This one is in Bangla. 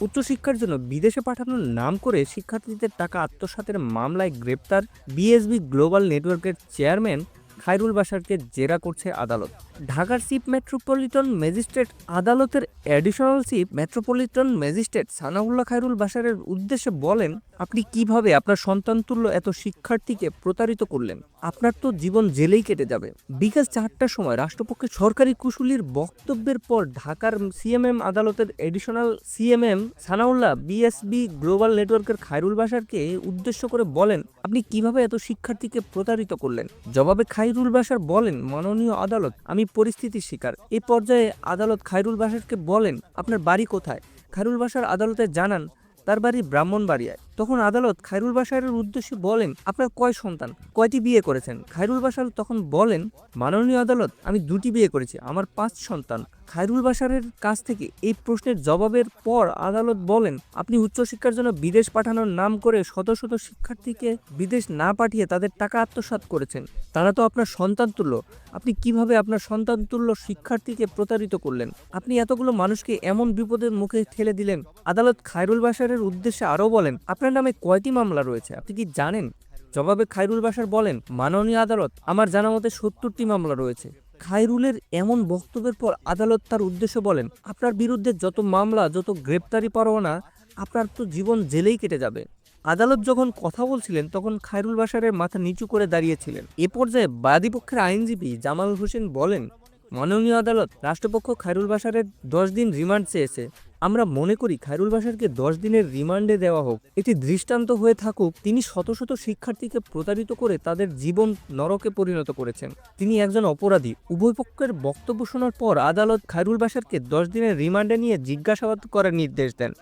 উচ্চশিক্ষার জন্য বিদেশে পাঠানোর নাম করে শিক্ষার্থীদের টাকা আত্মসাতের মামলায় গ্রেপ্তার বিএসবি গ্লোবাল নেটওয়ার্কের চেয়ারম্যান খায়রুল বাসারকে জেরা করছে আদালত। ঢাকার চিফ মেট্রোপলিটন ম্যাজিস্ট্রেট আদালতের additional chief metropolitan magistrate Sanaullah Khairul বাশারের উদ্দেশ্যে বলেন, আপনি কীভাবে আপনার সন্তানতুল্য এত শিক্ষার্থীকে প্রতারিত করলেন? আপনার তো জীবন জেলেই কেটে যাবে। বিকাল চারটার সময় রাষ্ট্রপক্ষের সরকারি কুশুলির বক্তব্যের পর ঢাকার সিএমএম আদালতের additional CMM Sanaullah BSB global নেটওয়ার্কের খায়রুল বাশারকে উদ্দেশ্য করে বলেন, আপনি কীভাবে এত শিক্ষার্থীকে প্রতারিত করলেন? জবাবে খায়রুল বাসার বলেন, মাননীয় আদালত, আমি পরিস্থিতির শিকার। এ পর্যায়ে আদালত খাইরুল বাসারকে বলেন, আপনার বাড়ি কোথায়? খাইরুল বাসার আদালতে জানান, তার বাড়ি ব্রাহ্মণবাড়িয়ায়। তখন আদালত খায়রুল বাশারের উদ্দেশ্যে বলেন, আপনার কয় সন্তান? কয়টি বিয়ে করেছেন? খায়রুল বাশার তখন বলেন, মাননীয় আদালত, আমি দুটি বিয়ে করেছি, আমার পাঁচ সন্তান। খায়রুল বাশারের কাছ থেকে এই প্রশ্নের জবাবের পর আদালত বলেন, আপনি উচ্চশিক্ষার জন্য বিদেশ পাঠানোর নাম করে শত শত শিক্ষার্থীকে বিদেশ না পাঠিয়ে তাদের টাকা আত্মসাৎ করেছেন। তারা তো আপনার সন্তান তুল্য। আপনি কীভাবে আপনার সন্তান তুল্য শিক্ষার্থীকে প্রতারিত করলেন? আপনি এতগুলো মানুষকে এমন বিপদের মুখে ঠেলে দিলেন? আদালত খায়রুল বাশারের উদ্দেশ্যে আরও বলেন, আপনার নামে কয়টি মামলা রয়েছে? আপনি কি জানেন? জবাবে খায়রুল বাশার বলেন, মাননীয় আদালত আমার জানা মতে সত্তরটি মামলা রয়েছে। খাইরুলের এমন বক্তব্যের পর আদালত তার উদ্দেশ্য বলেন, আপনার বিরুদ্ধে যত মামলা, যত গ্রেপ্তারি পরোয়ানা, আপনার তো জীবন জেলেই কেটে যাবে। আদালত যখন কথা বলছিলেন, তখন খায়রুল বাসারের মাথা নিচু করে দাঁড়িয়েছিলেন। এ পর্যায়ে বাদীপক্ষের আইনজীবী জামাল হোসেন বলেন, মাননীয় আদালত রাষ্ট্রপক্ষ খায়রুল বাসারের দশ দিন রিমান্ড চেয়েছে। আমরা মনে করি খায়রুল বাসারকে দশ দিনের রিমান্ডে দেওয়া হোক। এটি দৃষ্টান্ত হয়ে থাকুক, তিনি শত শত শিক্ষার্থীকে প্রতারিত করে তাদের জীবন নরকে পরিণত করেছেন। তিনি একজন অপরাধী। উভয় পক্ষের বক্তব্য শোনার পর আদালত খায়রুল বাসারকে দশ দিনের রিমান্ডে নিয়ে জিজ্ঞাসাবাদ করার নির্দেশ দেন।